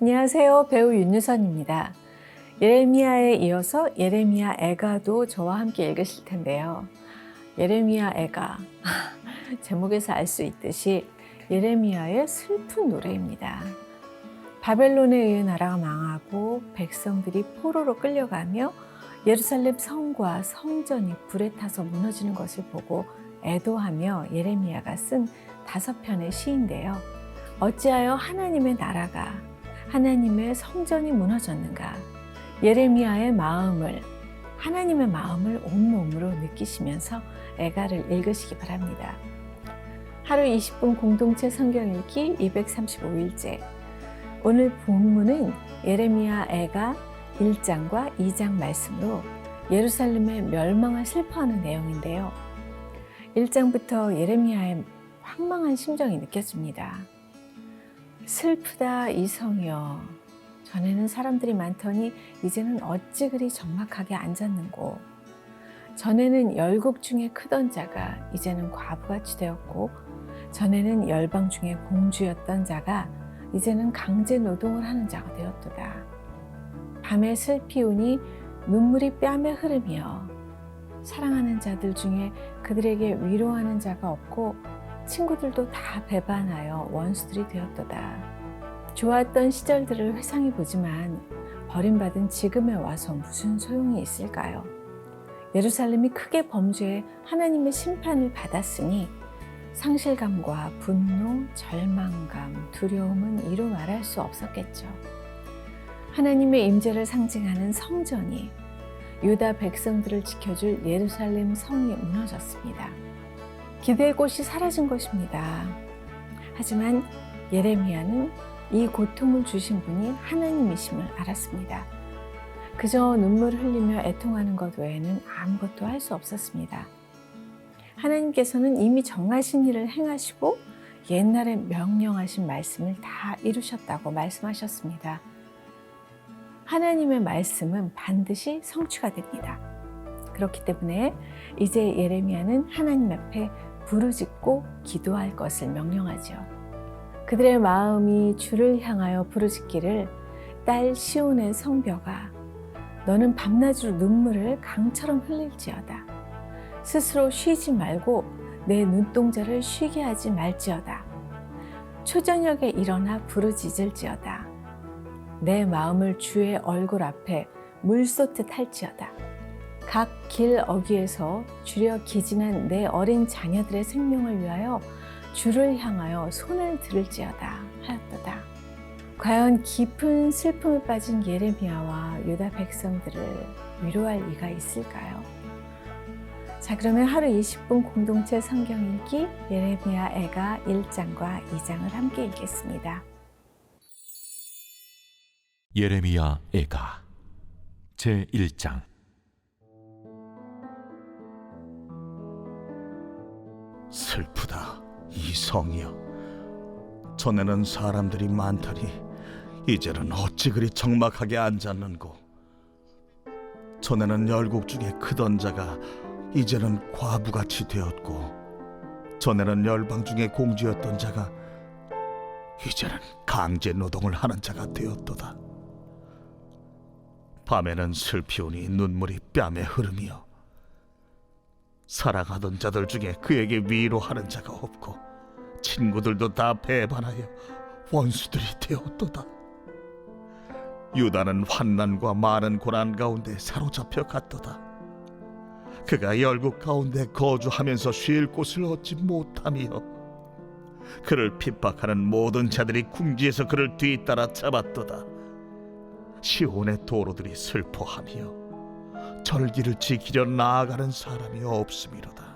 안녕하세요. 배우 윤유선입니다. 예레미야에 이어서 예레미야 애가도 저와 함께 읽으실 텐데요. 예레미야 애가 제목에서 알 수 있듯이 예레미야의 슬픈 노래입니다. 바벨론에 의해 나라가 망하고 백성들이 포로로 끌려가며 예루살렘 성과 성전이 불에 타서 무너지는 것을 보고 애도하며 예레미야가 쓴 다섯 편의 시인데요. 어찌하여 하나님의 나라가 하나님의 성전이 무너졌는가? 예레미야의 마음을 하나님의 마음을 온몸으로 느끼시면서 애가를 읽으시기 바랍니다. 하루 20분 공동체 성경 읽기 235일째. 오늘 본문은 예레미야 애가 1장과 2장 말씀으로 예루살렘의 멸망을 슬퍼하는 내용인데요. 1장부터 예레미야의 황망한 심정이 느껴집니다. 슬프다 이성이여. 전에는 사람들이 많더니 이제는 어찌 그리 적막하게 앉았는고. 전에는 열국 중에 크던 자가 이제는 과부같이 되었고 전에는 열방 중에 공주였던 자가 이제는 강제 노동을 하는 자가 되었도다. 밤에 슬피 우니 눈물이 뺨에 흐르며 사랑하는 자들 중에 그들에게 위로하는 자가 없고 친구들도 다 배반하여 원수들이 되었도다. 좋았던 시절들을 회상해 보지만 버림받은 지금에 와서 무슨 소용이 있을까요? 예루살렘이 크게 범죄해 하나님의 심판을 받았으니 상실감과 분노, 절망감, 두려움은 이루 말할 수 없었겠죠. 하나님의 임재를 상징하는 성전이 유다 백성들을 지켜줄 예루살렘 성이 무너졌습니다. 기대의 꽃이 사라진 것입니다. 하지만 예레미야는 이 고통을 주신 분이 하나님이심을 알았습니다. 그저 눈물을 흘리며 애통하는 것 외에는 아무것도 할 수 없었습니다. 하나님께서는 이미 정하신 일을 행하시고 옛날에 명령하신 말씀을 다 이루셨다고 말씀하셨습니다. 하나님의 말씀은 반드시 성취가 됩니다. 그렇기 때문에 이제 예레미야는 하나님 앞에 부르짖고 기도할 것을 명령하죠. 그들의 마음이 주를 향하여 부르짖기를 딸 시온의 성벽아 너는 밤낮으로 눈물을 강처럼 흘릴지어다. 스스로 쉬지 말고 내 눈동자를 쉬게 하지 말지어다. 초저녁에 일어나 부르짖을지어다. 내 마음을 주의 얼굴 앞에 물 쏟듯 할지어다. 각 길 어귀에서 주려 기진한 내 어린 자녀들의 생명을 위하여 주를 향하여 손을 들을지어다 하였도다. 과연 깊은 슬픔에 빠진 예레미야와 유다 백성들을 위로할 리가 있을까요? 자, 그러면 하루 20분 공동체 성경 읽기 예레미야 애가 1장과 2장을 함께 읽겠습니다. 예레미야 애가 제 1장 슬프다 이 성이여. 전에는 사람들이 많더니 이제는 어찌 그리 적막하게 앉았는고. 전에는 열국 중에 크던 자가 이제는 과부같이 되었고 전에는 열방 중에 공주였던 자가 이제는 강제 노동을 하는 자가 되었도다. 밤에는 슬피우니 눈물이 뺨에 흐르며 사랑하던 자들 중에 그에게 위로하는 자가 없고 친구들도 다 배반하여 원수들이 되었도다. 유다는 환난과 많은 고난 가운데 사로잡혀 갔도다. 그가 열국 가운데 거주하면서 쉴 곳을 얻지 못하며 그를 핍박하는 모든 자들이 궁지에서 그를 뒤따라 잡았도다. 시온의 도로들이 슬퍼하며 절기를 지키려 나아가는 사람이 없음이로다.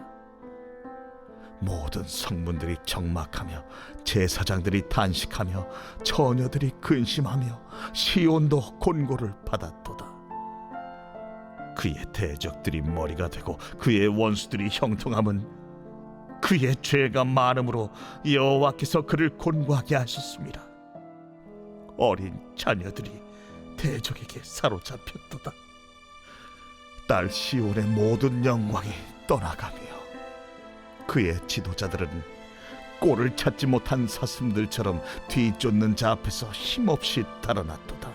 모든 성문들이 적막하며 제사장들이 단식하며 처녀들이 근심하며 시온도 곤고를 받았도다. 그의 대적들이 머리가 되고 그의 원수들이 형통함은 그의 죄가 많음으로 여호와께서 그를 곤고하게 하셨습니다. 어린 자녀들이 대적에게 사로잡혔도다. 딸 시온의 모든 영광이 떠나가며 그의 지도자들은 꼴을 찾지 못한 사슴들처럼 뒤쫓는 자 앞에서 힘없이 달아났도다.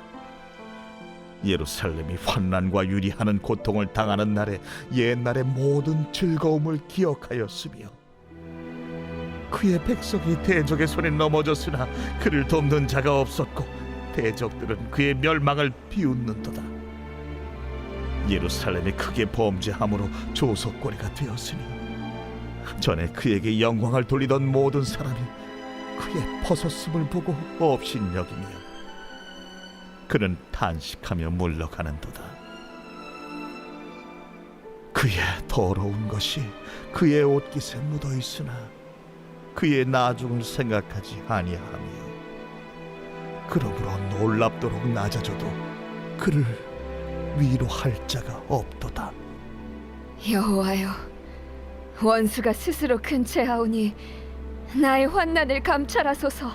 예루살렘이 환난과 유리하는 고통을 당하는 날에 옛날의 모든 즐거움을 기억하였으며 그의 백성이 대적의 손에 넘어졌으나 그를 돕는 자가 없었고 대적들은 그의 멸망을 비웃는도다. 예루살렘이 크게 범죄함으로 조석거리가 되었으니 전에 그에게 영광을 돌리던 모든 사람이 그의 벗었음을 보고 업신여기며 그는 탄식하며 물러가는도다. 그의 더러운 것이 그의 옷깃에 묻어 있으나 그의 나중을 생각하지 아니하며 그러므로 놀랍도록 낮아져도 그를 위로할 자가 없도다. 여호와여, 원수가 스스로 근체하오니 나의 환난을 감찰하소서.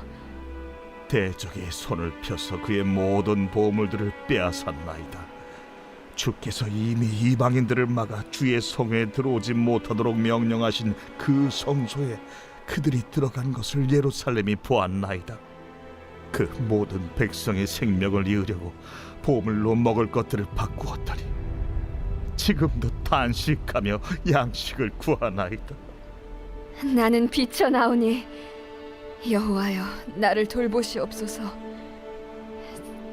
대적의 손을 펴서 그의 모든 보물들을 빼앗았나이다. 주께서 이미 이방인들을 막아 주의 성에 들어오지 못하도록 명령하신 그 성소에 그들이 들어간 것을 예루살렘이 보았나이다. 그 모든 백성의 생명을 이으려고 보물로 먹을 것들을 바꾸었더니 지금도 탄식하며 양식을 구하나이다. 나는 비쳐나오니 여호와여, 나를 돌보시옵소서.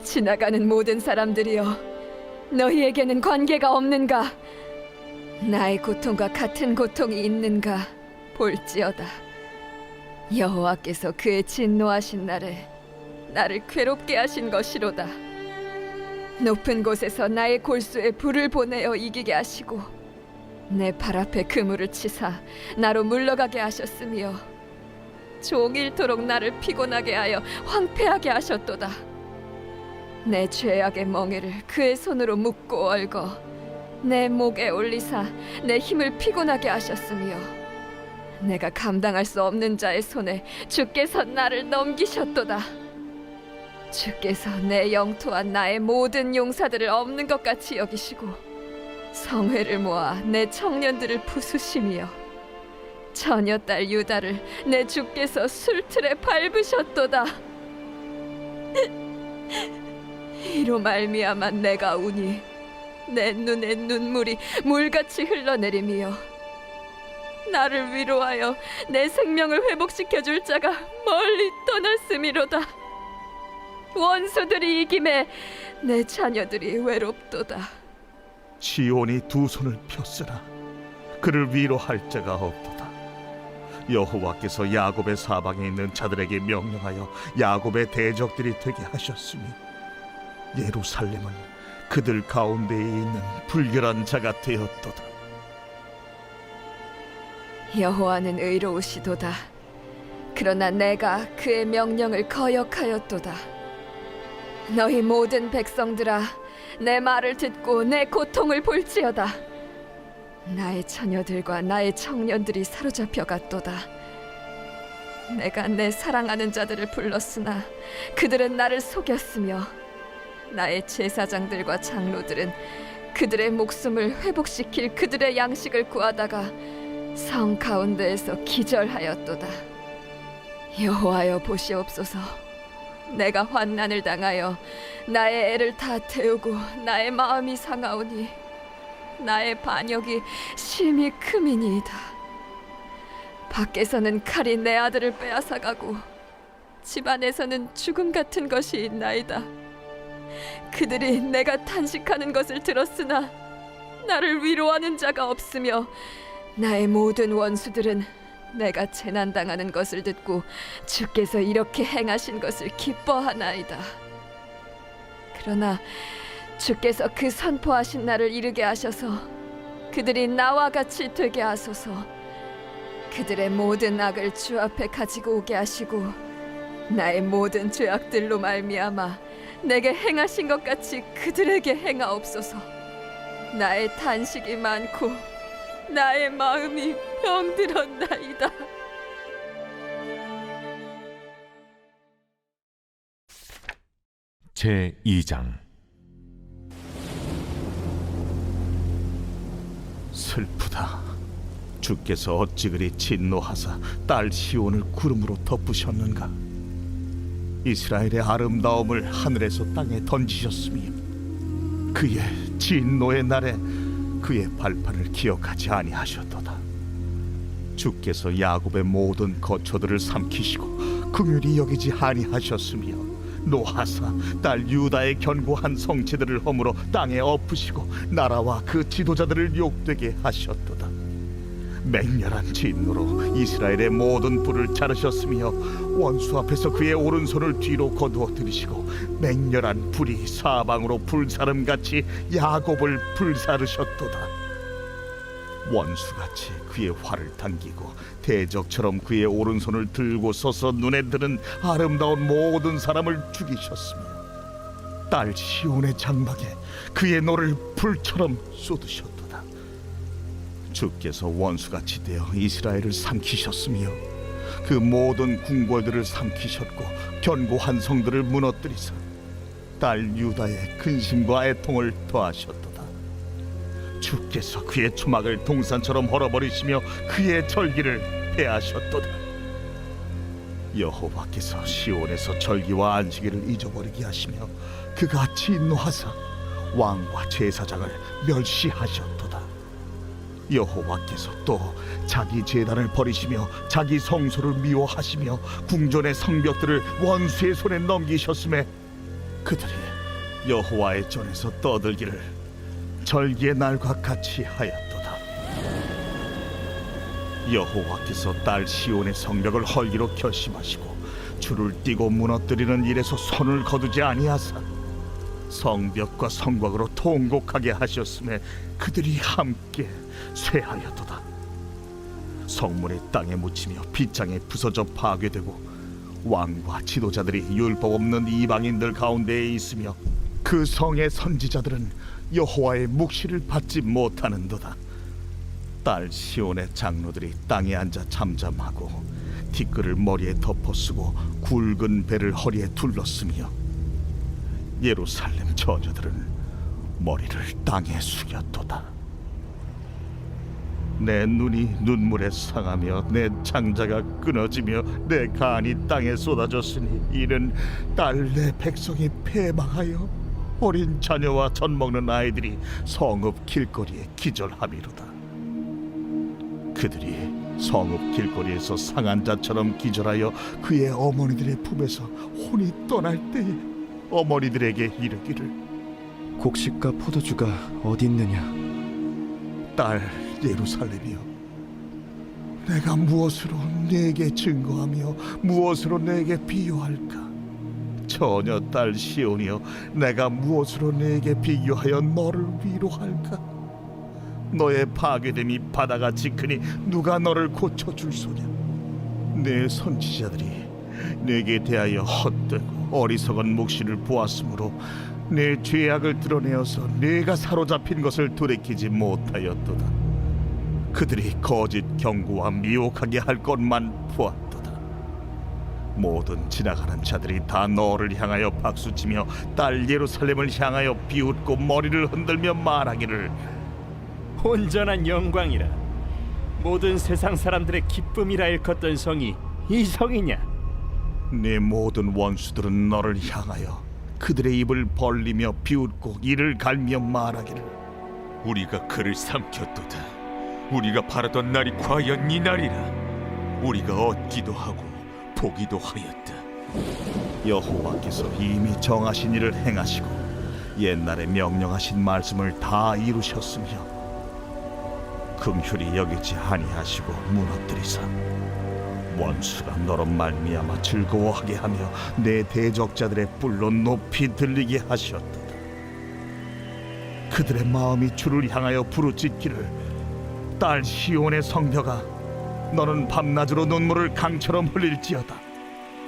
지나가는 모든 사람들이여, 너희에게는 관계가 없는가? 나의 고통과 같은 고통이 있는가? 볼지어다. 여호와께서 그의 진노하신 날에 나를 괴롭게 하신 것이로다. 높은 곳에서 나의 골수에 불을 보내어 이기게 하시고 내 발 앞에 그물을 치사 나로 물러가게 하셨으며 종일토록 나를 피곤하게 하여 황폐하게 하셨도다. 내 죄악의 멍에를 그의 손으로 묶고 얽어 내 목에 올리사 내 힘을 피곤하게 하셨으며 내가 감당할 수 없는 자의 손에 주께서 나를 넘기셨도다. 주께서 내 영토와 나의 모든 용사들을 없는 것 같이 여기시고 성회를 모아 내 청년들을 부수시며 처녀 딸 유다를 내 주께서 술틀에 밟으셨도다. 이로 말미암아 내가 우니 내 눈에 눈물이 물같이 흘러내리며 나를 위로하여 내 생명을 회복시켜 줄 자가 멀리 떠났음이로다. 원수들이 이김에 내 자녀들이 외롭도다. 지온이 두 손을 폈으나 그를 위로할 자가 없도다. 여호와께서 야곱의 사방에 있는 자들에게 명령하여 야곱의 대적들이 되게 하셨으니 예루살렘은 그들 가운데에 있는 불결한 자가 되었도다. 여호와는 의로우시도다. 그러나 내가 그의 명령을 거역하였도다. 너희 모든 백성들아, 내 말을 듣고 내 고통을 볼지어다. 나의 처녀들과 나의 청년들이 사로잡혀 갔도다. 내가 내 사랑하는 자들을 불렀으나 그들은 나를 속였으며 나의 제사장들과 장로들은 그들의 목숨을 회복시킬 그들의 양식을 구하다가 성 가운데에서 기절하였도다. 여호와여 보시옵소서. 내가 환난을 당하여 나의 애를 다 태우고 나의 마음이 상하오니 나의 반역이 심히 크미니이다. 밖에서는 칼이 내 아들을 빼앗아가고 집안에서는 죽음 같은 것이 있나이다. 그들이 내가 탄식하는 것을 들었으나 나를 위로하는 자가 없으며 나의 모든 원수들은 내가 재난 당하는 것을 듣고 주께서 이렇게 행하신 것을 기뻐하나이다. 그러나 주께서 그 선포하신 날을 이르게 하셔서 그들이 나와 같이 되게 하소서. 그들의 모든 악을 주 앞에 가지고 오게 하시고 나의 모든 죄악들로 말미암아 내게 행하신 것 같이 그들에게 행하옵소서. 나의 탄식이 많고 나의 마음이 병들었나이다. 제 2장 슬프다. 주께서 어찌 그리 진노하사 딸 시온을 구름으로 덮으셨는가 이스라엘의 아름다움을 하늘에서 땅에 던지셨으며 그의 진노의 날에 그의 발판을 기억하지 아니하셨도다 주께서 야곱의 모든 거처들을 삼키시고 긍휼히 여기지 아니하셨으며 노하사 딸 유다의 견고한 성체들을 허물어 땅에 엎으시고 나라와 그 지도자들을 욕되게 하셨도다. 맹렬한 진노로 이스라엘의 모든 불을 자르셨으며 원수 앞에서 그의 오른손을 뒤로 거두어 들이시고 맹렬한 불이 사방으로 불사름같이 야곱을 불사르셨도다 원수같이 그의 활을 당기고 대적처럼 그의 오른손을 들고 서서 눈에 드는 아름다운 모든 사람을 죽이셨으며 딸 시온의 장막에 그의 노를 불처럼 쏟으셨도다. 주께서 원수같이 되어 이스라엘을 삼키셨으며 그 모든 궁궐들을 삼키셨고 견고한 성들을 무너뜨리사 딸 유다의 근심과 애통을 더하셨도다 주께서 그의 초막을 동산처럼 헐어버리시며 그의 절기를 폐하셨도다. 여호와께서 시온에서 절기와 안식일을 잊어버리게 하시며 그가 진노하사 왕과 제사장을 멸시하셨도다. 여호와께서 또 자기 제단을 버리시며 자기 성소를 미워하시며 궁전의 성벽들을 원수의 손에 넘기셨음에 그들이 여호와의 전에서 떠들기를 절기의 날과 같이 하였도다. 여호와께서 딸 시온의 성벽을 헐기로 결심하시고 줄을 띠고 무너뜨리는 일에서 손을 거두지 아니하사 성벽과 성곽으로 통곡하게 하셨음에 그들이 함께 쇠하였도다. 성문이 땅에 묻히며 빗장에 부서져 파괴되고 왕과 지도자들이 율법 없는 이방인들 가운데에 있으며 그 성의 선지자들은 여호와의 묵시를 받지 못하는도다. 딸 시온의 장로들이 땅에 앉아 잠잠하고 티끌을 머리에 덮어 쓰고 굵은 배를 허리에 둘렀으며 예루살렘 처녀들은 머리를 땅에 숙였도다. 내 눈이 눈물에 상하며 내 창자가 끊어지며 내 간이 땅에 쏟아졌으니 이는 딸 내 백성이 패망하여 어린 자녀와 젖 먹는 아이들이 성읍 길거리에 기절함이로다. 그들이 성읍 길거리에서 상한 자처럼 기절하여 그의 어머니들의 품에서 혼이 떠날 때에 어머니들에게 이르기를 곡식과 포도주가 어디 있느냐? 딸 예루살렘이여 내가 무엇으로 내게 증거하며 무엇으로 내게 비유할까 처녀 딸 시온이여 내가 무엇으로 내게 비교하여 너를 위로할까 너의 파괴됨이 바다같이 크니 누가 너를 고쳐줄 소냐 내 선지자들이 내게 대하여 헛되고 어리석은 묵시를 보았으므로 내 죄악을 드러내어서 내가 사로잡힌 것을 돌이키지 못하였도다. 그들이 거짓 경고와 미혹하게 할 것만 보았도다. 모든 지나가는 자들이 다 너를 향하여 박수치며 딸 예루살렘을 향하여 비웃고 머리를 흔들며 말하기를 온전한 영광이라 모든 세상 사람들의 기쁨이라 일컫던 성이 이 성이냐 내 모든 원수들은 너를 향하여 그들의 입을 벌리며 비웃고 이를 갈며 말하기를 우리가 그를 삼켰도다. 우리가 바라던 날이 과연 이 날이라. 우리가 얻기도 하고 보기도 하였다. 여호와께서 이미 정하신 일을 행하시고 옛날에 명령하신 말씀을 다 이루셨으며 긍휼히 여기지 아니하시고 무너뜨리사 원수가 너로 말미암아 즐거워하게 하며 내 대적자들의 뿔로 높이 들리게 하셨도다. 그들의 마음이 주를 향하여 부르짖기를 딸 시온의 성벽아 너는 밤낮으로 눈물을 강처럼 흘릴지어다.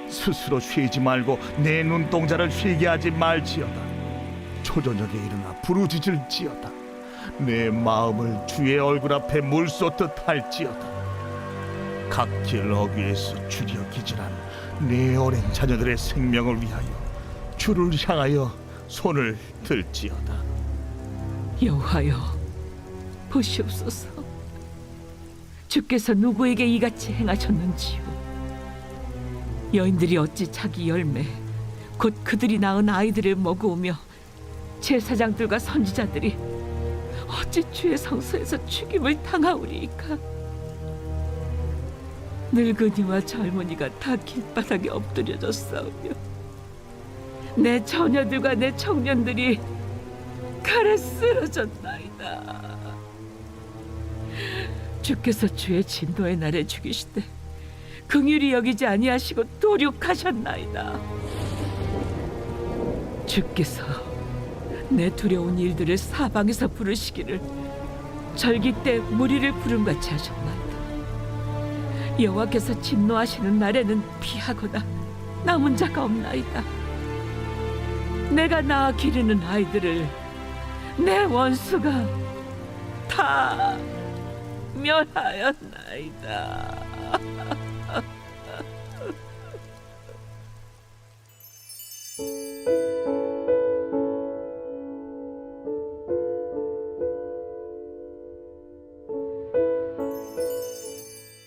스스로 쉬지 말고 내 눈동자를 쉬게 하지 말지어다. 초저녁에 일어나 부르짖을지어다. 내 마음을 주의 얼굴 앞에 물 쏟듯 할지어다. 각길 어귀에서 줄여 기질한 내 어린 자녀들의 생명을 위하여 주를 향하여 손을 들지어다. 여호와여 보시옵소서 주께서 누구에게 이같이 행하셨는지요? 여인들이 어찌 자기 열매 곧 그들이 낳은 아이들을 먹으며 제사장들과 선지자들이 어찌 주의 성소에서 죽임을 당하오리이까? 늙은이와 젊은이가 다 길바닥에 엎드려졌사오며 내 처녀들과 내 청년들이 칼에 쓰러졌나이다. 주께서 주의 진노의 날에 죽이시되 긍휼히 여기지 아니하시고 도륙하셨나이다. 주께서 내 두려운 일들을 사방에서 부르시기를 절기 때 무리를 부름같이 하셨나이다. 여호와께서 진노하시는 날에는 피하거나 남은 자가 없나이다. 내가 낳아 기르는 아이들을 내 원수가 다 멸하였나이다.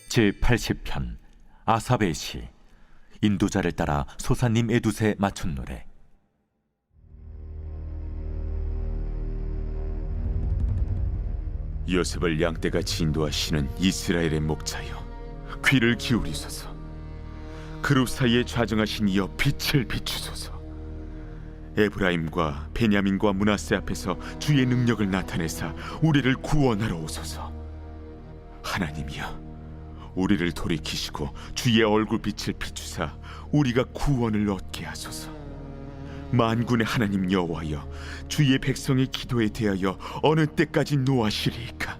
제 80편 아삽의 시 인도자를 따라 소사님 에두세 맞춘 노래 요셉을 양떼같이 인도하시는 이스라엘의 목자여 귀를 기울이소서. 그룹 사이에 좌정하신 이여 빛을 비추소서. 에브라임과 베냐민과 문하세 앞에서 주의 능력을 나타내사 우리를 구원하러 오소서. 하나님이여 우리를 돌이키시고 주의 얼굴 빛을 비추사 우리가 구원을 얻게 하소서 만군의 하나님 여호와여 주의 백성의 기도에 대하여 어느 때까지 노하시리이까?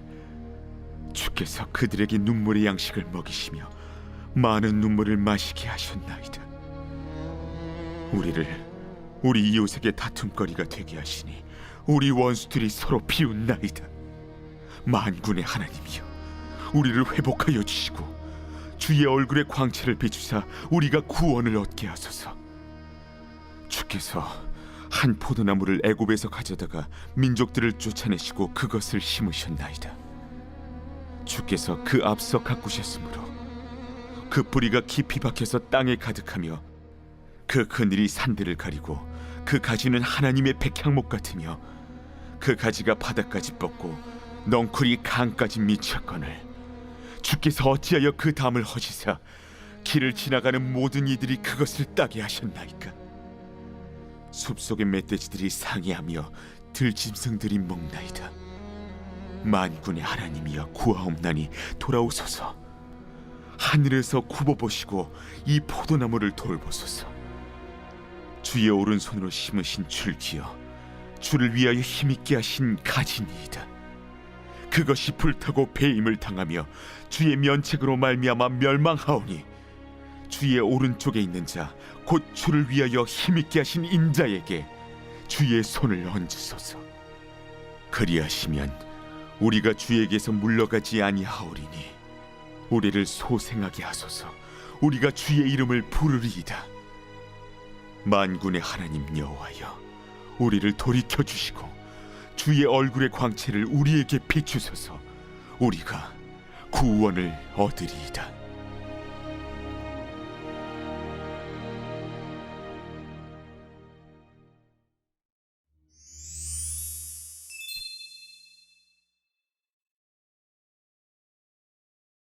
주께서 그들에게 눈물의 양식을 먹이시며 많은 눈물을 마시게 하셨나이다. 우리를 우리 이웃에게 다툼거리가 되게 하시니 우리 원수들이 서로 비웃나이다. 만군의 하나님이여 우리를 회복하여 주시고 주의 얼굴의 광채를 비추사 우리가 구원을 얻게 하소서 주께서 한 포도나무를 애굽에서 가져다가 민족들을 쫓아내시고 그것을 심으셨나이다. 주께서 그 앞서 가꾸셨으므로 그 뿌리가 깊이 박혀서 땅에 가득하며 그 그늘이 산들을 가리고 그 가지는 하나님의 백향목 같으며 그 가지가 바닥까지 뻗고 넝쿨이 강까지 미쳤거늘 주께서 어찌하여 그 담을 허시사 길을 지나가는 모든 이들이 그것을 따게 하셨나이까 숲속의 멧돼지들이 상해하며 들짐승들이 먹나이다. 만군의 하나님이여 구하옵나니 돌아오소서. 하늘에서 굽어 보시고 이 포도나무를 돌보소서. 주의 오른손으로 심으신 줄기여 주를 위하여 힘있게 하신 가지니이다. 그것이 불타고 배임을 당하며 주의 면책으로 말미암아 멸망하오니 주의 오른쪽에 있는 자 곧 주를 위하여 힘있게 하신 인자에게 주의 손을 얹으소서. 그리하시면 우리가 주에게서 물러가지 아니하오리니 우리를 소생하게 하소서. 우리가 주의 이름을 부르리이다. 만군의 하나님 여호와여, 우리를 돌이켜 주시고 주의 얼굴의 광채를 우리에게 비추소서. 우리가 구원을 얻으리이다.